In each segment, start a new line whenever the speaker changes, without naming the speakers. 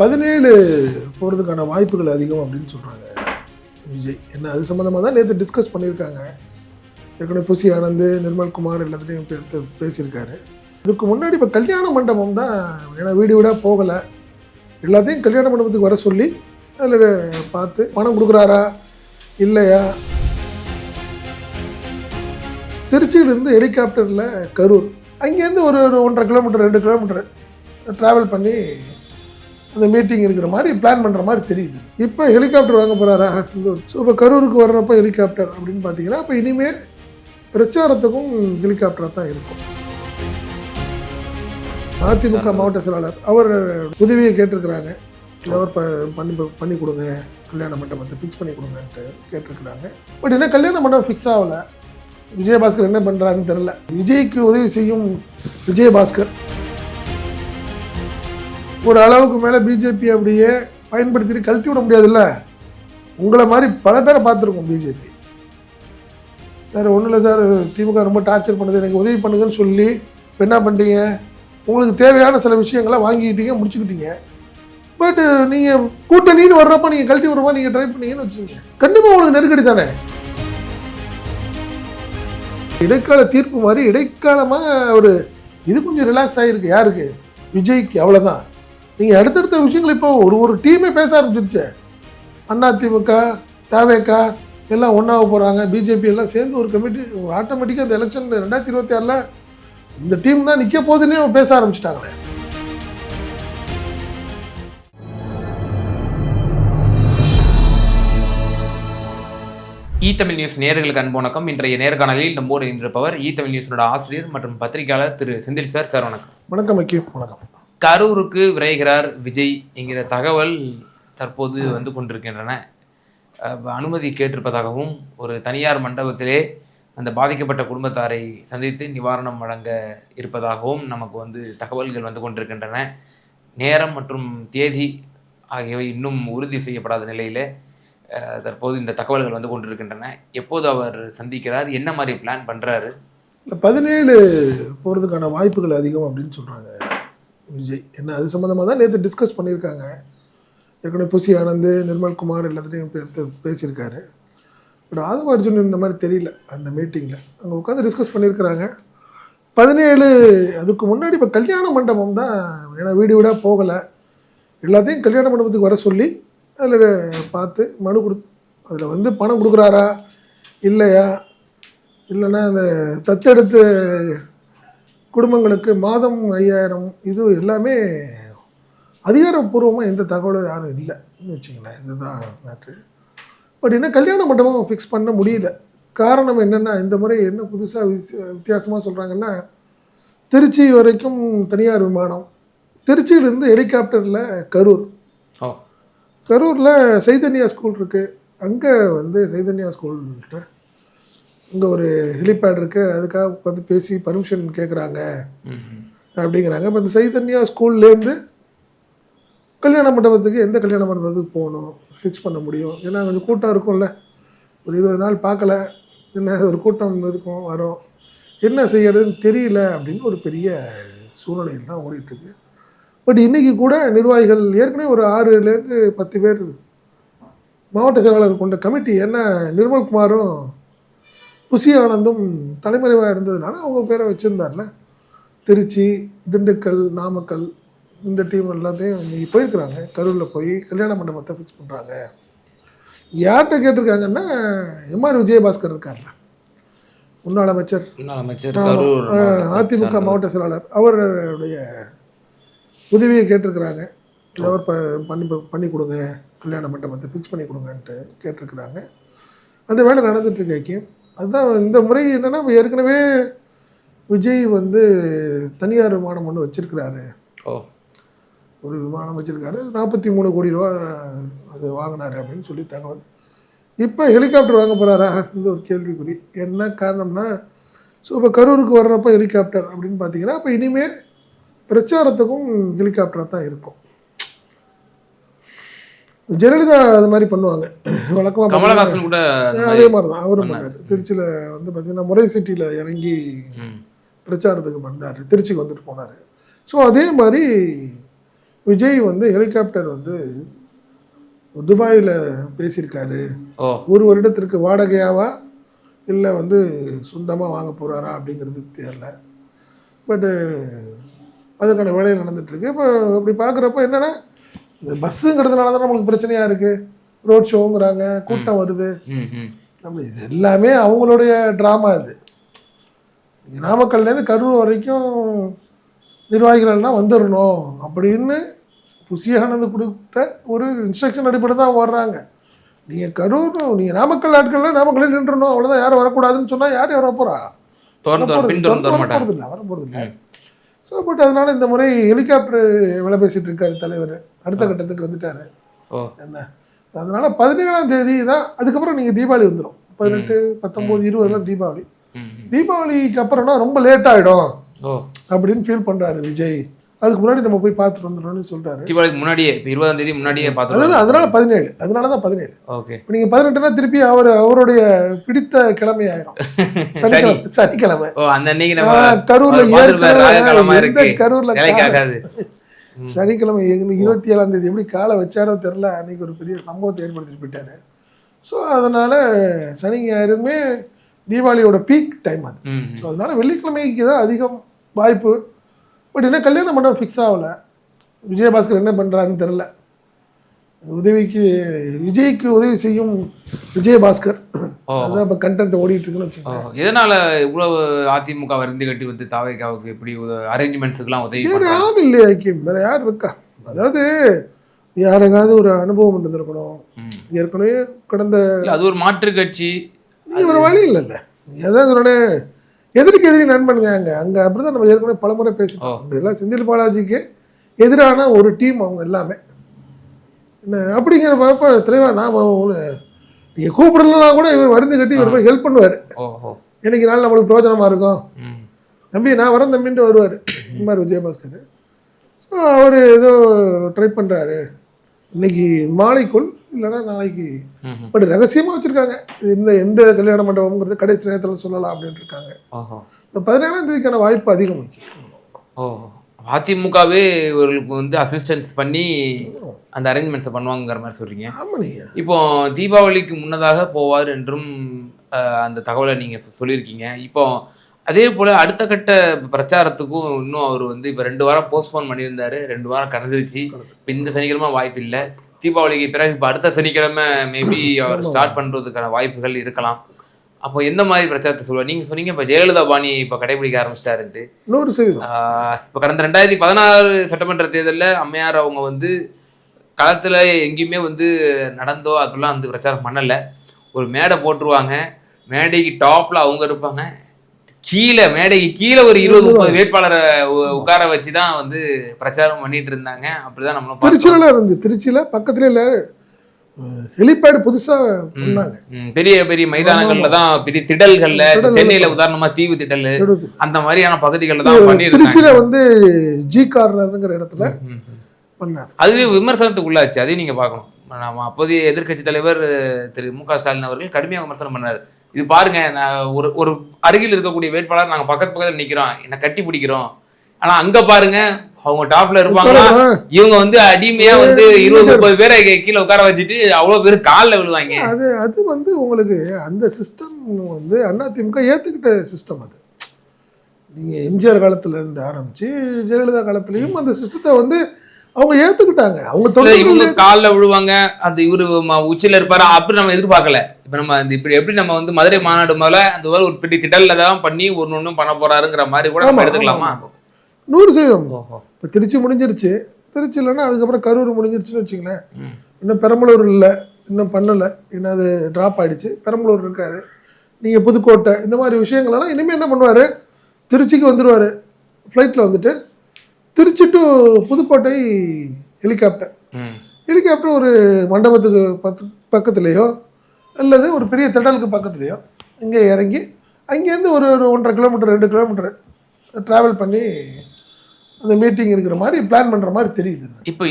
பதினேழு போகிறதுக்கான வாய்ப்புகள் அதிகம் அப்படின்னு சொல்கிறாங்க விஜய். என்ன அது சம்மந்தமாக தான் நேற்று டிஸ்கஸ் பண்ணியிருக்காங்க. ஏற்கனவே புசி ஆனந்த் நிர்மல்குமார் எல்லாத்துலேயும் பேத்து பேசியிருக்காரு. இதுக்கு முன்னாடி இப்போ கல்யாண மண்டபம் தான் ஏன்னா வீடு வீடாக போகலை. எல்லாத்தையும் கல்யாண மண்டபத்துக்கு வர சொல்லி அதில் பார்த்து பணம் கொடுக்குறாரா இல்லையா? திருச்சியிலேருந்து ஹெலிகாப்டரில் கரூர். அங்கேருந்து ஒரு ஒரு ஒன்றரை கிலோமீட்டர் ரெண்டு கிலோமீட்டர் ட்ராவல் பண்ணி அந்த மீட்டிங் இருக்கிற மாதிரி பிளான் பண்ணுற மாதிரி தெரியுது. இப்போ ஹெலிகாப்டர் வாங்க போகிறாரா இந்த இப்போ கரூருக்கு வர்றப்ப ஹெலிகாப்டர் அப்படின்னு பார்த்தீங்கன்னா அப்போ இனிமேல் பிரச்சாரத்துக்கும் ஹெலிகாப்டராக தான் இருக்கும். அதிமுக மாவட்ட செயலாளர் அவர் உதவியை கேட்டிருக்கிறாங்க. அவர் பண்ணி பண்ணி கொடுங்க. கல்யாண மண்டபத்தை ஃபிக்ஸ் பண்ணி கொடுங்கன்ட்டு கேட்டிருக்கிறாங்க. பட் என்ன கல்யாண மண்டபம் ஃபிக்ஸ் ஆகலை. விஜயபாஸ்கர் என்ன பண்ணுறாருன்னு தெரில விஜய்க்கு உதவி செய்யும் விஜயபாஸ்கர். ஒரு அளவுக்கு மேலே பிஜேபி அப்படியே பயன்படுத்திட்டு கழட்டி விட முடியாதுல்ல? உங்களை மாதிரி பல பேரை பார்த்துருக்கோம் பிஜேபி சார் ஒன்றும் இல்லை சார். திமுக ரொம்ப டார்ச்சர் பண்ணுது. எனக்கு உதவி பண்ணுங்கன்னு சொல்லி இப்போ என்ன பண்ணிட்டீங்க? உங்களுக்கு தேவையான சில விஷயங்களை வாங்கிக்கிட்டீங்க முடிச்சுக்கிட்டீங்க. பட் நீங்கள் கூட்டணின்னு வர்றப்ப நீங்கள் கழட்டி விடுறப்போ நீங்கள் ட்ரை பண்ணீங்கன்னு வச்சுக்கோங்க. கண்டிப்பாக உங்களுக்கு நெருக்கடி தானே? இடைக்கால தீர்ப்பு மாதிரி இடைக்காலமாக ஒரு இது கொஞ்சம் ரிலாக்ஸ் ஆகிருக்கு யாருக்கு? விஜய்க்கு அவ்வளோதான் நீங்கள் அடுத்தடுத்த விஷயங்கள் இப்போ ஒரு ஒரு டீமே பேச ஆரம்பிச்சிருச்சு. அதிமுக தாவேக்கா எல்லாம் ஒன்றாக போகிறாங்க பிஜேபி எல்லாம் சேர்ந்து ஒரு கமிட்டி ஆட்டோமேட்டிக்காக இந்த எலெக்ஷன் ரெண்டாயிரத்தி இருபத்தி ஆறில் இந்த டீம் தான் நிற்க போகுதுன்னே பேச ஆரம்பிச்சிட்டாங்களே.
இ தமிழ் நியூஸ் நேயர்களுக்கு அன்பு வணக்கம். இன்றைய நேர்காணலில் நம்மோடு இன்றிருப்பவர் இ தமிழ் நியூஸோட ஆசிரியர் மற்றும் பத்திரிகையாளர் திரு செந்தில் சார். சார் வணக்கம்.
வணக்கம் அக்கீம் வணக்கம்.
கரூருக்கு விரைகிறார் விஜய் என்கிற தகவல் தற்போது வந்து கொண்டிருக்கின்றன. அனுமதி கேட்டிருப்பதாகவும் ஒரு தனியார் மண்டபத்திலே அந்த பாதிக்கப்பட்ட குடும்பத்தாரை சந்தித்து நிவாரணம் வழங்க இருப்பதாகவும் நமக்கு வந்து தகவல்கள் வந்து கொண்டிருக்கின்றன. நேரம் மற்றும் தேதி ஆகியவை இன்னும் உறுதி செய்யப்படாத நிலையில் தற்போது இந்த தகவல்கள் வந்து கொண்டிருக்கின்றன. எப்போது அவர் சந்திக்கிறார்? என்ன மாதிரி பிளான் பண்ணுறாரு
இல்லை பதினேழு போகிறதுக்கான வாய்ப்புகள் அதிகம் அப்படின்னு சொல்கிறாங்க விஜய். என்ன அது சம்மந்தமாக தான் நேற்று டிஸ்கஸ் பண்ணியிருக்காங்க. ஏற்கனவே புசி ஆனந்த் நிர்மல்குமார் எல்லாத்துலேயும் பேர்த்து பேசியிருக்காரு. பட் ஆதவ அர்ஜுன் இந்த மாதிரி தெரியல அந்த மீட்டிங்கில் அங்கே உட்காந்து டிஸ்கஸ் பண்ணியிருக்கிறாங்க. பதினேழு அதுக்கு முன்னாடி இப்போ கல்யாண மண்டபம் தான் ஏன்னா வீடு வீடாக போகலை. எல்லாத்தையும் கல்யாண மண்டபத்துக்கு வர சொல்லி அதில் பார்த்து மனு கொடு அதில் வந்து பணம் கொடுக்குறாரா இல்லையா? இல்லைன்னா அந்த தத்தெடுத்து குடும்பங்களுக்கு மாதம் ஐயாயிரம் இது எல்லாமே அதிகாரப்பூர்வமாக எந்த தகவலும் யாரும் இல்லைன்னு வச்சுங்களேன் இதுதான் மேட்ரு பட் என்ன கல்யாண மண்டபம் ஃபிக்ஸ் பண்ண முடியல. காரணம் என்னென்னா இந்த முறை என்ன புதுசாக வித்தியாசமாக சொல்கிறாங்கன்னா திருச்சி வரைக்கும் தனியார் விமானம். திருச்சியிலேருந்து ஹெலிகாப்டரில் கரூர். கரூரில் சைதன்யா ஸ்கூல் இருக்குது அங்கே வந்து சைதன்யா ஸ்கூல்கிட்ட இங்கே ஒரு ஹெலிபேட் இருக்குது அதுக்காக உட்காந்து பேசி பர்மிஷன் கேட்குறாங்க. அப்படிங்கிறாங்க. இப்போ இந்த சைதன்யா ஸ்கூல்லேருந்து கல்யாண மண்டபத்துக்கு எந்த கல்யாண மண்டபத்துக்கு போகணும்? ஃபிக்ஸ் பண்ண முடியும். ஏன்னா கொஞ்சம் கூட்டம் இருக்கும்ல. ஒரு இருபது நாள் பார்க்கல. என்ன ஒரு கூட்டம் இருக்கும் வரும். என்ன செய்யறதுன்னு தெரியல அப்படின்னு ஒரு பெரிய சூழ்நிலையில் தான் ஓடிட்டுருக்கு. பட் இன்றைக்கி கூட நிர்வாகிகள் ஏற்கனவே ஒரு ஆறுலேருந்து பத்து பேர் மாவட்ட செயலாளர் கொண்ட கமிட்டி என்ன நிர்மல்குமாரும் புசி ஆனந்தும் தலைமறைவாக இருந்ததுனால அவங்க பேரை வச்சுருந்தார்ல. திருச்சி திண்டுக்கல் நாமக்கல் இந்த டீம் எல்லாத்தையும் இன்னைக்கு போயிருக்கிறாங்க. கரூரில் போய் கல்யாண மண்டபத்தை ஃபிக்ஸ் பண்ணுறாங்க யார்கிட்ட கேட்டிருக்காங்கன்னா எம்ஆர் விஜயபாஸ்கர் இருக்கார்ல. முன்னாள் அமைச்சர். அதிமுக. மாவட்ட செயலாளர். அவருடைய உதவியை கேட்டிருக்கிறாங்க. அவர் ப பண்ணி பண்ணி கொடுங்க. கல்யாண மண்டபத்தை ஃபிக்ஸ் பண்ணி கொடுங்கன்ட்டு கேட்டிருக்கிறாங்க. அந்த வேலை நடந்துட்டு இருக்கு ஐக்கியம் அதுதான் இந்த முறை என்னன்னா ஏற்கனவே விஜய் வந்து தனியார் விமானம் ஒன்று வச்சிருக்கிறாரு.
ஓ.
ஒரு விமானம் வச்சிருக்காரு. நாற்பத்தி மூணு கோடி ரூபா அது வாங்கினாரு அப்படின்னு சொல்லி தகவல். இப்போ ஹெலிகாப்டர் வாங்க போகிறாரா இந்த ஒரு கேள்விக்குறி. என்ன காரணம்னா ஸோ இப்போ கரூருக்கு வர்றப்ப ஹெலிகாப்டர் அப்படின்னு பார்த்தீங்கன்னா அப்போ இனிமேல் பிரச்சாரத்துக்கும் ஹெலிகாப்டராக தான் இருக்கும். ஜெயலலிதா அது மாதிரி பண்ணுவாங்க. வழக்கமாக
கமலஹாசன் கூட
அதே மாதிரி தான் அவரும்
பண்ணாரு.
திருச்சியில் வந்து பார்த்தீங்கன்னா முறை சிட்டியில் இறங்கி. பிரச்சாரத்துக்கு வந்தார். திருச்சிக்கு வந்துட்டு போனார். ஸோ அதே மாதிரி விஜய் வந்து ஹெலிகாப்டர் வந்து துபாயில் பேசியிருக்காரு. ஒரு வருடத்திற்கு வாடகையாவா இல்லை வந்து சொந்தமாக வாங்க போகிறாரா அப்படிங்கிறது தெரியல. பட்டு அதுக்கான வேலை நடந்துட்டுருக்கு இப்போ அப்படி பார்க்குறப்ப என்னென்னா இந்த பஸ்ஸுங்கிறதுனால தான் நம்மளுக்கு பிரச்சனையாக இருக்குது ரோட் ஷோங்கிறாங்க கூட்டம் வருது. நம்ம இது எல்லாமே அவங்களுடைய ட்ராமா இது. நாமக்கல்லேருந்து கரூர் வரைக்கும் நிர்வாகிகள் எல்லாம் வந்துடணும் அப்படின்னு புசியானது கொடுத்த ஒரு இன்ஸ்ட்ரக்ஷன் அடிப்படை தான் வர்றாங்க. நீங்கள் கரூர் நீங்கள் நாமக்கல் ஆட்கள்லாம் நாமக்கல்லே நின்றுணும் அவ்வளோதான் யாரும் வரக்கூடாதுன்னு சொன்னால் யார் யார் வரப்போறா?
திறந்து வர- திறந்து வர மாட்டாங்க.
ஸோ பட் அதனால இந்த முறை ஹெலிகாப்டர் வேலை பேசிட்டு இருக்காரு தலைவர். அடுத்த கட்டத்துக்கு வந்துட்டாரு. என்ன? அதனால பதினேழாம் தேதி தான் அதுக்கப்புறம் நீங்கள் தீபாவளி வந்துடும் பதினெட்டு பத்தொம்போது இருபதுலாம் தீபாவளி. தீபாவளிக்கு அப்புறம்னா ரொம்ப லேட் ஆகிடும் அப்படின்னு ஃபீல் பண்ணுறாரு விஜய். அதுக்கு முன்னாடி நம்ம போய் பார்த்துட்டு வந்துடணும்னு சொல்கிறாரு
தீபாவளிக்கு முன்னாடியே இப்போ இருபதாம் தேதி முன்னாடியே பார்த்துருவோம்
அதனால பதினேழு அதனால தான் பதினேழு.
ஓகே.
இப்போ நீங்கள் பதினெட்டுனா திருப்பி அவர் அவருடைய பிடித்த கிழமை ஆயிரும். சனிக்கிழமை சனிக்கிழமை.
ஓ அந்த அன்னைக்கு நம்ம
கரூர்ல ஏற்கனவே. கரூர்ல சனிக்கிழமை இருபத்தி ஏழாம் தேதி எப்படி காலை வச்சாரோ தெரில அன்னைக்கு ஒரு பெரிய சம்பவத்தை ஏற்படுத்திட்டு போயிட்டாரு. ஸோ அதனால சனி ஞாயிறுமே தீபாவளியோட பீக் டைம் அது. ஸோ அதனால வெள்ளிக்கிழமைக்கு தான் அதிகம் வாய்ப்பு. பட் என்ன கல்யாணம் பண்ண ஃபிக்ஸ் ஆகல. விஜயபாஸ்கர் என்ன பண்ணுறாருன்னு தெரில உதவிக்கு விஜய்க்கு உதவி செய்யும் விஜயபாஸ்கர். அதான் இப்போ கண்டென்ட் ஓடிட்டு இருக்குன்னு வச்சுக்கோங்க.
எதனால இவ்வளவு அதிமுக வருந்து கட்டி வந்து தாவைக்காவுக்கு இப்படி அரேஞ்ச்மெண்ட்ஸுக்கெல்லாம் உதவி
வேற? யாரும் இல்லையா ஐக்கியம் வேற யார் இருக்கா? அதாவது யாருக்காவது ஒரு அனுபவம் இருந்திருக்கணும். ஏற்கனவே கடந்த
அது ஒரு மாற்று கட்சி.
நீங்க ஒரு வழி இல்லைல்ல. சொன்னே எதிரிக்கு எதிரி நண்பனுங்க அங்க. அங்க அப்படிதான் நம்ம ஏற்கனவே பலமுறை பேசிட்டோம். எல்லாம் செந்தில் பாலாஜிக்கு எதிரான ஒரு டீம் அவங்க எல்லாமே. என்ன அப்படிங்கிற பாப்ப தெளிவா நாம உங்களை- நீங்க கூப்பிடலனா கூட இவர் மருந்து கட்டி இவர் போய் ஹெல்ப் பண்ணுவார்.
ஓஹோ
என்னைக்கு நாள் நம்மளுக்கு பிரயோஜனமா இருக்கும். தம்பி நான் வரேன் தம்பின்ட்டு வருவார். இந்த மாதிரி விஜயபாஸ்கர். ஸோ அவர் ஏதோ ட்ரை பண்ணுறாரு இன்னைக்கு மாலைக்குள் இல்லைன்னா நாளைக்கு. பட் ரகசியமாக வச்சுருக்காங்க. இந்த எந்த கல்யாண மண்டபம்ங்கிறது கடைசி நேரத்தில் சொல்லலாம் அப்படின்ட்டு இருக்காங்க. இந்த பதினேழாம் தேதிக்கான வாய்ப்பு அதிகம்
ஓ அதிமுகவே இவர்களுக்கு வந்து அசிஸ்டன்ஸ் பண்ணி அந்த அரேஞ்ச்மெண்ட்ஸை பண்ணுவாங்கங்கிற மாதிரி
நீங்கள்
இப்போ தீபாவளிக்கு முன்னதாக போவார் என்றும் அந்த தகவலை நீங்க சொல்லியிருக்கீங்க. இப்போ அதே போல அடுத்த கட்ட பிரச்சாரத்துக்கும் இன்னும் அவர் வந்து இப்போ ரெண்டு வாரம் போஸ்ட்போன் பண்ணியிருந்தாரு. ரெண்டு வாரம் கடந்துருச்சு. இப்போ இந்த சனிக்கிழமை வாய்ப்பு இல்லை தீபாவளிக்கு பிறகு இப்போ அடுத்த சனிக்கிழமை மேபி அவர் ஸ்டார்ட் பண்றதுக்கான வாய்ப்புகள் இருக்கலாம். அப்போ எந்த மாதிரி பிரச்சாரத்தை சொல்லுவார்? நீங்க சொன்னீங்க இப்போ ஜெயலலிதா பாணி இப்போ கடைபிடிக்க ஆரம்பிச்சிட்டாருன்ட்டு.
நூறு
இப்ப கடந்த ரெண்டாயிரத்தி பதினாறு சட்டமன்ற தேர்தல்ல அம்மையார் அவங்க வந்து களத்துல எங்கேயுமே வந்து நடந்தோ அதெல்லாம் வந்து பிரச்சாரம் பண்ணல. ஒரு மேடை போட்டுருவாங்க. மேடைக்கு டாப்ல அவங்க இருப்பாங்க. கீழே மேடைக்கு கீழே ஒரு இருபது முப்பது வேட்பாளரை உட்கார வச்சு தான் வந்து பிரச்சாரம் பண்ணிட்டு இருந்தாங்க. அப்படிதான் நம்மளும்.
திருச்சியில இருந்து திருச்சியில பக்கத்துல இல்லை ஹெலிபேடு
ம், பெரிய பெரிய மைதானங்கள்ல தான் பெரிய திடல்கள்ல சென்னையில உதாரணமா தீவு திடல் அந்த மாதிரியான பகுதிகளில் தான்
திருச்சியில வந்து ஜி கார்னருங்கிற இடத்துல. பண்ணார்.
அதுவே விமர்சனத்துக்கு உள்ளாச்சு அதையும் நீங்க பார்க்கணும். நம்ம அப்போதைய எதிர்க்கட்சி தலைவர் திரு மு க ஸ்டாலின் அவர்கள் கடுமையாக விமர்சனம் பண்ணாரு. இது பாருங்க நான் ஒரு ஒரு அருகில் இருக்கக்கூடிய வேட்பாளர் நாங்க பக்கத்து பக்கத்துல நிக்கிறோம். என்ன கட்டி பிடிக்கிறோம். ஆனா அங்க பாருங்க அவங்க டாப்ல இருப்பாங்க இவங்க வந்து அடிமையா வந்து இருபது முப்பது பேரை கீழே உட்கார வச்சுட்டு அவ்வளவு பேர் கால்ல விழுவாங்க.
அது அது வந்து உங்களுக்கு அந்த சிஸ்டம் வந்து அதிமுக ஏற்றுக்கிட்ட சிஸ்டம் அது. நீங்கள் எம்ஜிஆர் காலத்துல இருந்து ஆரம்பிச்சு ஜெயலலிதா காலத்துலயும் அந்த சிஸ்டத்தை வந்து அவங்க ஏற்றுக்கிட்டாங்க அவங்க தொடர்ந்து
கால்ல விழுவாங்க. அந்த இவரு உச்சியில இருப்பாரு. அப்படி நம்ம எதிர்பார்க்கல. இப்ப நம்ம அந்த இப்படி எப்படி நம்ம வந்து மதுரை மாநாடு மேல அந்த மாதிரி ஒரு பெரிய திடல்ல தான் பண்ணி ஒன்னு ஒண்ணும் பண்ண போறாருங்கிற மாதிரி கூட நம்ம எடுத்துக்கலாமா?
நூறு சதவீதம். இப்போ திருச்சி முடிஞ்சிருச்சு. திருச்சி இல்லைன்னா அதுக்கப்புறம் கரூர் முடிஞ்சிருச்சுன்னு வச்சுங்களேன். இன்னும் பெரம்பலூர் இல்லை. இன்னும் பண்ணலை. இன்னும் அது ட்ராப் ஆயிடுச்சு. பெரம்பலூர் இருக்காரு. நீங்கள் புதுக்கோட்டை இந்த மாதிரி விஷயங்களெல்லாம் இனிமேல் என்ன பண்ணுவார்? திருச்சிக்கு வந்துடுவார் ஃப்ளைட்டில் வந்துட்டு Trichy to Pudukkottai helicopter helicopter ஒரு மண்டபத்துக்கு பத்து பக்கத்துலேயோ அல்லது ஒரு பெரிய திடலுக்கு பக்கத்துலேயோ இங்கே இறங்கி அங்கேருந்து ஒரு ஒரு ஒன்றரை கிலோமீட்டர் ரெண்டு கிலோமீட்டர் ட்ராவல் பண்ணி அந்த மீட்டிங் இருக்கிற மாதிரி பிளான் பண்ணுற மாதிரி தெரியுது.
இப்போ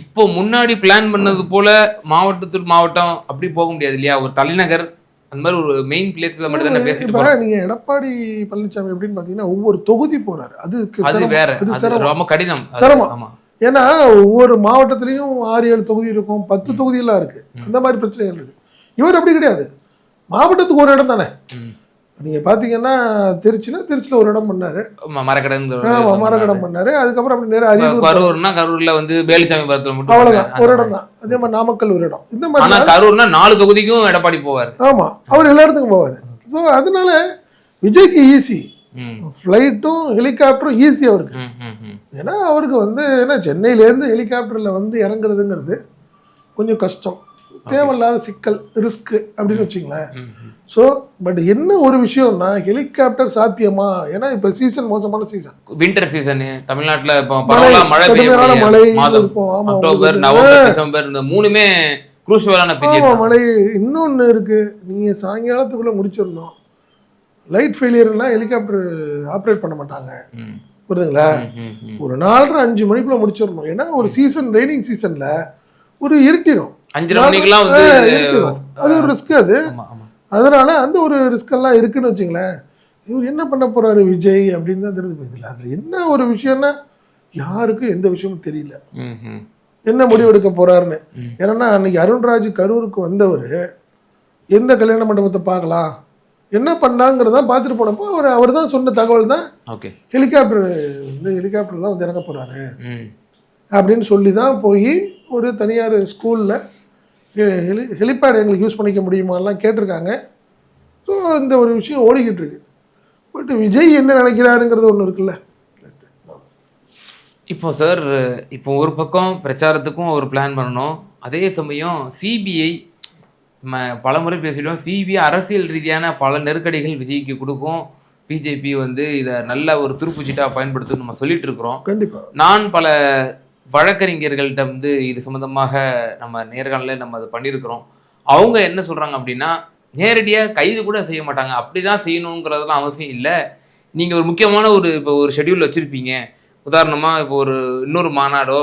இப்போ முன்னாடி பிளான் பண்ணது போல மாவட்டத்தில் மாவட்டம் அப்படி போக முடியாது இல்லையா? ஒரு தலைநகர் அந்த மாதிரி ஒரு மெயின் பிளேஸ்ல மட்டும் தானே பேசிட்டு போறோம்
நீங்கள் எடப்பாடி பழனிசாமி எப்படின்னு பார்த்தீங்கன்னா ஒவ்வொரு தொகுதி போகிறாரு அதுக்கு
அது. வேற.
அது
ரொம்ப கடினம்.
சிரமம்.
ஆமா.
ஏன்னா ஒவ்வொரு மாவட்டத்திலையும் ஆறு ஏழு தொகுதி இருக்கும் பத்து தொகுதியெல்லாம் இருக்கு. அந்த மாதிரி பிரச்சனைகள் இருக்கு. இவர் அப்படி கிடையாது. மாவட்டத்துக்கு ஒரு இடம் தானே.
ம்.
நீங்க பாத்தீங்கன்னா திருச்சினா திருச்சியில ஒரு இடம் பண்ணாரு.
மரக்கடன்
ஆமா, மரக்கடம் பண்ணாரு. அதுக்கப்புறம் அப்படி நேரம் அரியலூர்
கரூர்னா கரூர்ல வந்து வேலுச்சாமி படத்துல மட்டும்
அவ்வளவுதான்
அந்த
ஒரு இடம் தான். அதே மாதிரி நாமக்கல் ஒரு இடம். இந்த மாதிரி
கரூர்னா நாலு தொகுதிக்கும் எடப்பாடி போவார்.
ஆமா அவர் எல்லா இடத்துக்கும் போவார். ஸோ அதனால விஜய்க்கு ஈஸி ஃப்ளைட்டும் ஹெலிகாப்டரும் ஈஸி அவருக்கு. ஏன்னா அவருக்கு வந்து ஏன்னா சென்னையிலேருந்து ஹெலிகாப்டரில் வந்து இறங்குறதுங்கிறது கொஞ்சம் கஷ்டம். தேவையில்லாத சிக்கல் ரிஸ்க் அப்படின்னு வச்சுங்களேன். ஸோ பட் என்ன ஒரு விஷயம்னா ஹெலிகாப்டர் சாத்தியமா? ஏன்னா இப்போ சீசன் மோசமான சீசன்
வின்டர் சீசன் தமிழ்நாட்டுல இப்போ மழை
மழை இருக்கும். ஆமா
அக்டோபர் நவம்பர் டிசம்பர் இந்த மூணுமே குரூஷுவலான
ஆமா
பீரியட்
மழை இன்னொன்று இருக்கு. நீங்க சாயங்காலத்துக்குள்ள முடிச்சிடணும். லைட் ஃபெயிலியர்னா ஹெலிகாப்டர் ஆப்ரேட் பண்ண மாட்டாங்க. புரியுதுங்களா? ஒரு நாலரை அஞ்சு மணிக்குள்ள முடிச்சிடணும். ஏன்னா ஒரு சீசன் ரெய்னிங் சீசன்ல ஒரு இருட்டிடும்
அஞ்சரை மணிக்கெல்லாம் வந்து.
அது ஒரு ரிஸ்க் அது. அதனால அந்த ஒரு ரிஸ்க் எல்லாம் இருக்குன்னு வச்சுங்களேன் இவர் என்ன பண்ண போறாரு விஜய் அப்படின்னு தான் தெரிஞ்சு போயிடுது அதுல என்ன ஒரு விஷயம்னா யாருக்கும் எந்த விஷயமும் தெரியல. என்ன முடிவெடுக்க போறாருன்னு. ஏன்னா அன்னைக்கு அருண்ராஜ் கரூருக்கு வந்தவர் எந்த கல்யாண மண்டபத்தை பார்க்கலாம் என்ன பண்ணாங்கிறத பார்த்துட்டு போனப்போ அவர் அவர் தான் சொன்ன தகவல் தான்
ஓகே
ஹெலிகாப்டர் வந்து ஹெலிகாப்டர் தான் வந்து இறங்க போறாரு. அப்படின்னு சொல்லி தான் போய் ஒரு தனியார் ஸ்கூலில் ஹெலி ஹெலிபேட் எங்களுக்கு யூஸ் பண்ணிக்க முடியுமாலாம் கேட்டிருக்காங்க. ஸோ இந்த ஒரு விஷயம் ஓடிக்கிட்டு இருக்கு பட் விஜய் என்ன நினைக்கிறாருங்கிறது ஒன்று இருக்குல்ல.
இப்போ சார் இப்போ ஒரு பக்கம் பிரச்சாரத்துக்கும் ஒரு பிளான் பண்ணணும். அதே சமயம் சிபிஐ நம்ம பலமுறை பேசிட்டோம். சிபிஐ அரசியல் ரீதியான பல நெருக்கடிகள் விஜய்க்கு கொடுக்கும். பிஜேபி வந்து இதை நல்ல ஒரு துருப்புச்சீட்டாக பயன்படுத்தும் நம்ம சொல்லிட்டு இருக்கிறோம்.
கண்டிப்பாக
நான் பல வழக்கறிஞர்கள்ட்ட வந்து இது சம்மந்தமாக நம்ம நேர்காணலில் நம்ம அதை பண்ணியிருக்கிறோம் அவங்க என்ன சொல்கிறாங்க அப்படின்னா நேரடியாக கைது கூட செய்ய மாட்டாங்க. அப்படி தான் செய்யணுங்கிறதெல்லாம் அவசியம் இல்லை. நீங்கள் ஒரு முக்கியமான ஒரு இப்போ ஒரு ஷெட்யூல் வச்சுருப்பீங்க. உதாரணமாக இப்போ ஒரு இன்னொரு மாநாடோ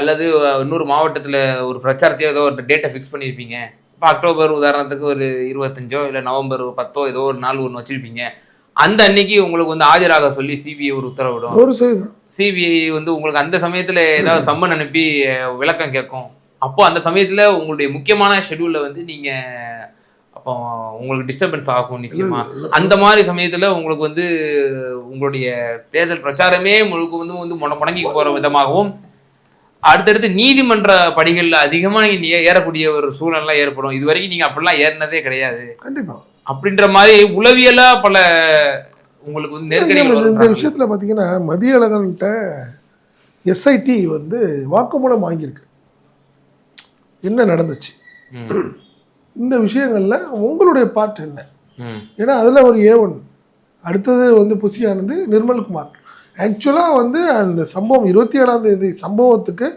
அல்லது இன்னொரு மாவட்டத்தில் ஒரு பிரச்சாரத்தையோ ஏதோ ஒரு டேட்டை ஃபிக்ஸ் பண்ணியிருப்பீங்க இப்போ அக்டோபர் உதாரணத்துக்கு ஒரு இருபத்தஞ்சோ இல்லை நவம்பர் பத்தோ ஏதோ ஒரு நாள் ஒன்று வச்சுருப்பீங்க. அந்த அன்னைக்கு உங்களுக்கு வந்து ஆஜராக சொல்லி சிபிஐ ஒரு உத்தரவிடும்.
ஒரு
சிபிஐ வந்து உங்களுக்கு அந்த சமயத்துல ஏதாவது சம்மன் அனுப்பி விளக்கம் கேட்கும். அப்போ அந்த சமயத்துல உங்களுடைய முக்கியமான ஷெட்யூல்ல வந்து நீங்க அப்போ உங்களுக்கு டிஸ்டர்பன்ஸ் ஆகும் நிச்சயமா. அந்த மாதிரி சமயத்துல உங்களுக்கு வந்து உங்களுடைய தேர்தல் பிரச்சாரமே முழுக்க வந்து வந்து முட- முடங்கி போற விதமாகவும் அடுத்தடுத்து நீதிமன்ற படிகள்ல அதிகமா நீங்க ஏ- ஏறக்கூடிய ஒரு சூழ்நிலை ஏற்படும். இது வரைக்கும் நீங்க அப்படிலாம் ஏறினதே கிடையாது.
கண்டிப்பாக
அப்படின்ற மாதிரி உளவியலா பல உங்களுக்கு வந்து நெருக்கடிகள்
இந்த. விஷயத்தில் பார்த்தீங்கன்னா மதியழகன்ட்ட எஸ்ஐடி வந்து வாக்குமூலம் வாங்கியிருக்கு. என்ன நடந்துச்சு? இந்த விஷயங்கள்ல உங்களுடைய பார்ட் என்ன? ஏன்னா அதில் ஒரு ஏ ஒன் அடுத்தது வந்து புசியானது நிர்மல்குமார். ஆக்சுவலாக வந்து அந்த சம்பவம் இருபத்தி ஏழாம் தேதி சம்பவத்துக்கு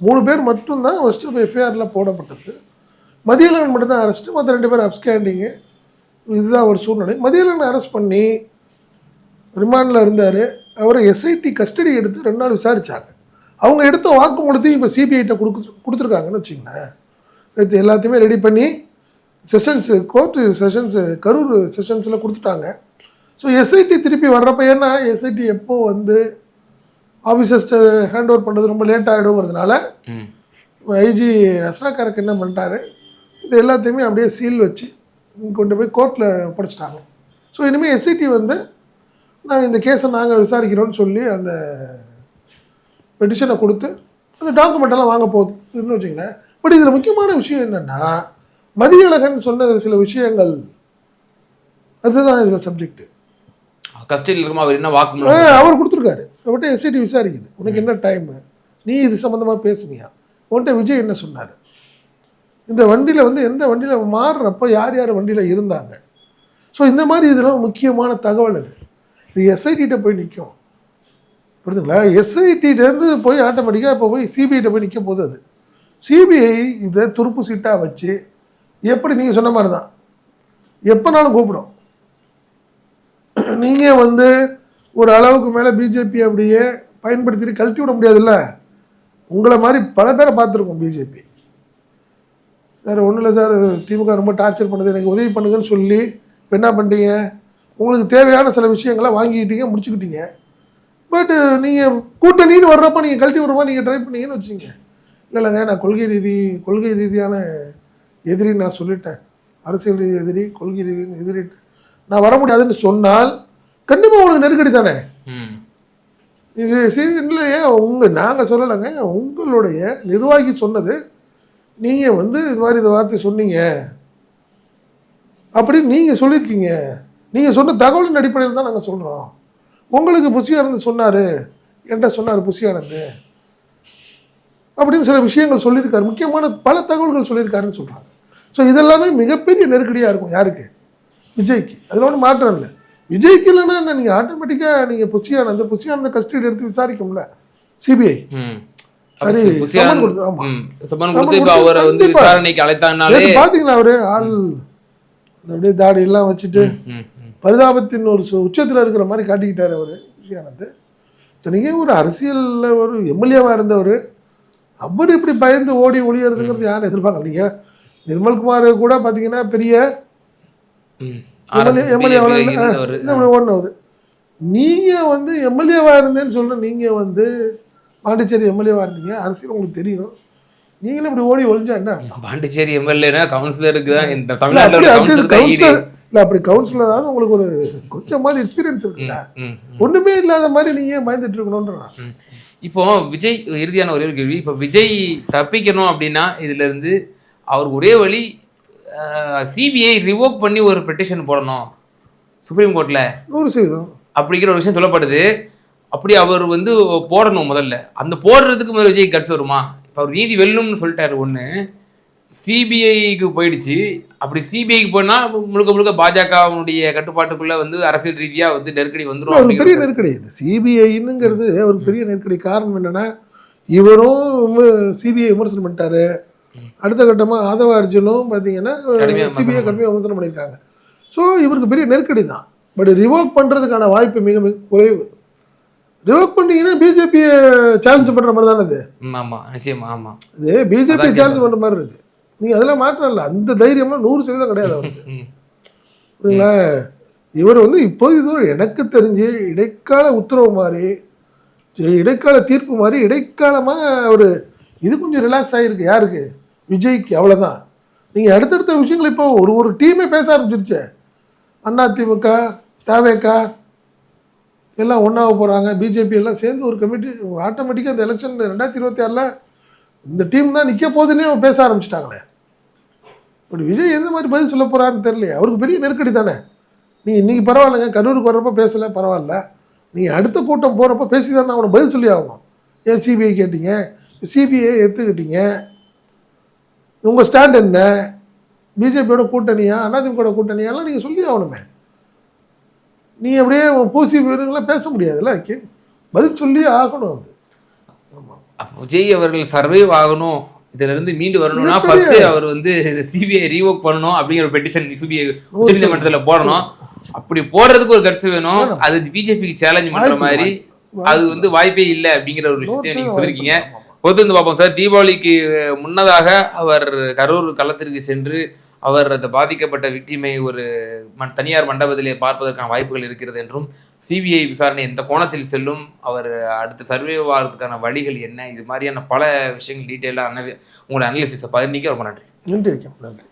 மூணு பேர் மட்டும்தான் ஃபஸ்ட்டு எஃப்ஐஆரில் போடப்பட்டது. மதியழகன் மட்டும்தான் அரெஸ்ட்டு மற்ற ரெண்டு பேர் அப்ஸ்கேண்டிங்கு இதுதான் ஒரு சூழ்நிலை. மதியழகன் அரெஸ்ட் பண்ணி ரிமாண்டில் இருந்தார். அவரை எஸ்ஐடி கஸ்டடி எடுத்து ரெண்டு நாள் விசாரிச்சாங்க. அவங்க எடுத்த வாக்குமூலத்தையும் இப்போ சிபிஐட்ட கொடுக்கு கொடுத்துருக்காங்கன்னு வச்சுங்களேன் இது எல்லாத்தையுமே ரெடி பண்ணி செஷன்ஸு கோர்ட்டு செஷன்ஸு கரூர் செஷன்ஸில் கொடுத்துட்டாங்க. ஸோ எஸ்ஐடி திருப்பி வர்றப்ப ஏன்னா எஸ்ஐடி எப்போ வந்து ஆஃபீஸர்ஸ்ட்டு ஹேண்ட் ஓவர் பண்ணுறது ரொம்ப லேட் ஆகிடுங்கிறதுனால. ஐஜி அஸ்ராக்காரக்கு என்ன பண்ணிட்டாரு? இது எல்லாத்தையுமே அப்படியே சீல் வச்சு கொண்டு போய் கோர்ட்டில் ஒப்படைச்சிட்டாங்க. ஸோ இனிமேல் எஸ்ஐடி வந்து நாங்கள் இந்த கேஸை நாங்கள் விசாரிக்கிறோம்னு சொல்லி அந்த பெட்டிஷனை கொடுத்து அந்த டாக்குமெண்ட் எல்லாம் வாங்க போகுதுன்னு வச்சுங்களேன் பட் இதில் முக்கியமான விஷயம் என்னென்னா மதியழகன் சொன்ன சில விஷயங்கள் அதுதான் இதில் சப்ஜெக்ட்
கஸ்டடியில் இருக்குமா? அவர் என்ன வாக்குமூலம்
அவர் கொடுத்துருக்காரு. அவர்கிட்ட எஸ்ஐடி விசாரிக்குது. உனக்கு என்ன டைமு நீ இது சம்மந்தமாக பேசுனியா? உன்கிட்ட விஜய் என்ன சொன்னார்? இந்த வண்டியில் வந்து எந்த வண்டியில் மாறுறப்போ யார் யார் வண்டியில் இருந்தாங்க? ஸோ இந்த மாதிரி இதெல்லாம் முக்கியமான தகவல் அது. இது எஸ்ஐடிகிட்ட போய் நிற்கும் புரியுதுங்களா? எஸ்ஐடிட்டேருந்து போய் ஆட்டோமேட்டிக்காக இப்போ போய் சிபிஐட்ட போய் நிற்க போகுது அது. சிபிஐ இதை துருப்பு சீட்டாக வச்சு எப்படி நீங்கள் சொன்ன மாதிரி தான் எப்போனாலும் கூப்பிடும். நீங்கள் வந்து ஒரு அளவுக்கு மேலே பிஜேபி அப்படியே பயன்படுத்திட்டு கழட்டி விட முடியாதுல்ல? உங்களை மாதிரி பல பேரை பார்த்துருக்கோம் பிஜேபி சார் ஒன்றும் இல்லை சார். திமுக ரொம்ப டார்ச்சர் பண்ணுது. எனக்கு உதவி பண்ணுங்கன்னு சொல்லி இப்போ என்ன பண்ணிட்டீங்க உங்களுக்கு தேவையான சில விஷயங்களை வாங்கிக்கிட்டீங்க முடிச்சுக்கிட்டீங்க. பட் நீங்கள் கூட்டணின்னு வர்றப்ப நீங்கள் கழட்டி விடுறப்ப நீங்கள் ட்ரை பண்ணீங்கன்னு வச்சுங்க இல்லை இல்லைங்க நான் கொள்கை ரீதி கொள்கை ரீதியான எதிரி நான் சொல்லிட்டேன். அரசியல் ரீதி எதிரி கொள்கை ரீதி எதிரி. நான் வர முடியாதுன்னு சொன்னால் கண்டிப்பாக உங்களுக்கு நெருக்கடி தானே? இது சரி இல்லையே உங்கள் நாங்கள் சொல்லலைங்க. உங்களுடைய நிர்வாகி சொன்னது நீங்கள் வந்து இது மாதிரி இந்த வார்த்தை சொன்னீங்க. அப்படின்னு நீங்கள் சொல்லியிருக்கீங்க. நீங்கள் சொன்ன தகவலின் அடிப்படையில் தான் நாங்கள் சொல்கிறோம் உங்களுக்கு புசியானந்து சொன்னார். என்கிட்ட சொன்னார் புசியானந்து அப்படின்னு சில விஷயங்கள் சொல்லியிருக்காரு. முக்கியமான பல தகவல்கள் சொல்லியிருக்காருன்னு சொல்கிறாங்க ஸோ இதெல்லாமே மிகப்பெரிய நெருக்கடியாக இருக்கும் யாருக்கு? விஜய்க்கு. அதில் ஒன்றும் மாற்றம் இல்லை. விஜய்க்கு இல்லைன்னா என்ன? நீங்கள் ஆட்டோமேட்டிக்காக நீங்கள் புசியானந்த புசியானந்த கஸ்டடி எடுத்து விசாரிக்கும்ல. சிபிஐ சரி, சம்மன் கொடுத்து,
இப்ப அவரை வந்து. விசாரணைக்கு
பாத்தீங்களா அவரு ஆள் அப்படியே தாடி எல்லாம் வச்சுட்டு. பரிதாபத்தின் ஒரு உச்சத்துல இருக்கிற மாதிரி காட்டிக்கிட்டாரு அவரு விஜயானந்த் இத்தனைக்கே ஒரு அரசியல்ல ஒரு எம்எல்ஏவா இருந்தவர் அவர் இப்படி பயந்து ஓடி ஒளியறதுங்கிறது யாரும் எதிர்பார்க்கல நீங்க நிர்மல்குமார் கூட பாத்தீங்கன்னா பெரிய. எம்எல்ஏ
RSS
எம்எல்ஏ
BJP இருந்தவரு.
இந்த இப்படி ஓடினவர் நீங்க வந்து எம்எல்ஏவா இருந்தேன்னு சொல்ற நீங்க வந்து பாண்டிச்சேரி எம்எல்ஏவா இருந்தீங்க அரசியல் உங்களுக்கு தெரியும். நீங்களும் இப்படி ஓடி ஒளிஞ்சா என்ன?
பாண்டிச்சேரி எம்எல்ஏனா கவுன்சிலருக்கு தான் இந்த தமிழ்நாட்டுல
இல்ல அப்படி கவுன்சிலராவது உங்களுக்கு ஒரு கொஞ்சமாவது எக்ஸ்பீரியன்ஸ் இருக்குல்ல.
ம், ம்.
ஒண்ணுமே இல்லாத மாதிரி நீங்க ஏன் பயந்துட்டு இருக்கணும்ன்றான்.
இப்போ விஜய் இறுதியான ஒரே ஒரு கேள்வி. இப்போ விஜய் தப்பிக்கணும் அப்படின்னா இதுல இருந்து அவர் ஒரே வழி சிபிஐ ரிவோக் பண்ணி ஒரு பெட்டிஷன் போடணும். சுப்ரீம் கோர்ட்ல.
நூறு சதவீதம்.
அப்படிங்கிற ஒரு விஷயம் சொல்லப்படுது. அப்படி அவர் வந்து போடணும் முதல்ல. அந்த போடுறதுக்கு முதல்ல விஜய் கட்சி வருமா? இப்போ அவர் நீதி வெல்லும்னு சொல்லிட்டாரு ஒன்று சிபிஐக்கு போயிடுச்சு. அப்படி சிபிஐக்கு போனா முழுக்க முழுக்க பாஜகவுடைய கட்டுப்பாட்டுக்குள்ள வந்து அரசியல் ரீதியா வந்து நெருக்கடி வந்துரும்
ஒரு பெரிய நெருக்கடி. இது சிபிஐனுங்கிறது ஒரு பெரிய நெருக்கடி. காரணம் என்னன்னா இவரும் சிபிஐ விமர்சனம் பண்ணிட்டாரு. அடுத்த கட்டமா ஆதவ அர்ஜுனும் பார்த்தீங்கன்னா சிபிஐ கடுமையாக விமர்சனம் பண்ணியிருக்காங்க. ஸோ இவருக்கு பெரிய நெருக்கடி தான் பட் ரிவோக் பண்றதுக்கான வாய்ப்பு மிக மிக குறைவு. ரிவோக் பண்ணீங்கன்னா பிஜேபியை சேலஞ்ச் பண்ற மாதிரி தானே இது?
ம், ஆமா நிச்சயமா ஆமா.
இது பிஜேபி சேலஞ்ச் பண்ற மாதிரி இருக்கு. நீங்க அதெல்லாம் மாற்றம் இல்லை. அந்த தைரியம்லாம் நூறு சதவீதம் கிடையாது அவருக்கு. புரியுங்களா இவர் வந்து இப்போ இது எனக்கு தெரிஞ்சு இடைக்கால உத்தரவு மாதிரி இடைக்கால தீர்ப்பு மாதிரி இடைக்காலமா ஒரு இது கொஞ்சம் ரிலாக்ஸ் ஆகிருக்கு யாருக்கு? விஜய்க்கு அவ்வளோதான் நீங்கள் அடுத்தடுத்த விஷயங்கள் இப்போ ஒரு ஒரு டீமே பேச ஆரம்பிச்சிருச்சே. அதிமுக தவேக எல்லாம் ஒன்றாக போகிறாங்க பிஜேபி எல்லாம் சேர்ந்து ஒரு கமிட்டி ஆட்டோமேட்டிக்காக இந்த எலெக்ஷன் ரெண்டாயிரத்தி இருபத்தி ஆறில் இந்த டீம் தான் நிற்க போகுதுன்னே பேச ஆரம்பிச்சிட்டாங்களே. பட் விஜய் எந்த மாதிரி பதில் சொல்ல போகிறாருன்னு தெரியலையே. அவருக்கு பெரிய நெருக்கடி தானே. நீங்கள் இன்றைக்கி பரவாயில்லைங்க. கரூருக்கு வர்றப்ப பேசலை பரவாயில்ல. நீங்கள் அடுத்த கூட்டம் போகிறப்ப பேசி தானே அவனை பதில் சொல்லி ஆகணும். ஏன் சிபிஐ கேட்டீங்க? சிபிஐ எடுத்துக்கிட்டீங்க உங்கள் ஸ்டாண்ட் என்ன? பிஜேபியோட கூட்டணியா? அதிமுக கூட்டணியா? எல்லாம் நீங்கள் சொல்லி ஆகணுமே. நீ அப்படியே பூசி வீரங்களாம் பேச முடியாதுல்ல? கே- பதில் சொல்லி ஆகணும் அது.
விஜய் அவர்கள் சர்வைவ் ஆகணும். இதுல இருந்து மீண்டு வரணும்னா ஃபர்ஸ்ட் அவர் வந்து சிபிஐ ரீவோக் பண்ணணும் அப்படிங்கிற பெட்டிஷன் சிபிஐ உச்சநீதிமன்றத்துல போடணும். அப்படி போடுறதுக்கு ஒரு கட்சி வேணும். அது பிஜேபிக்கு சேலஞ்ச் பண்ற மாதிரி. அது வந்து வாய்ப்பே இல்லை அப்படிங்கிற ஒரு விஷயத்தை நீங்க சொல்லிருக்கீங்க. பொறுத்து வந்து பார்ப்போம் சார். தீபாவளிக்கு முன்னதாக அவர் கரூர் களத்திற்கு சென்று அவர் அந்த பாதிக்கப்பட்ட விக்டிமை ஒரு மண் தனியார் மண்டபத்திலே பார்ப்பதற்கான வாய்ப்புகள் இருக்கிறது என்றும் சிபிஐ விசாரணை எந்த கோணத்தில் செல்லும் அவர் அடுத்த சர்வே ஆகிறதுக்கான வழிகள் என்ன இது மாதிரியான பல விஷயங்கள் டீட்டெயிலாக உங்களோட அனலிசிஸை பகிர்ந்தீங்க. ரொம்ப நன்றி.
நன்றி நன்றி.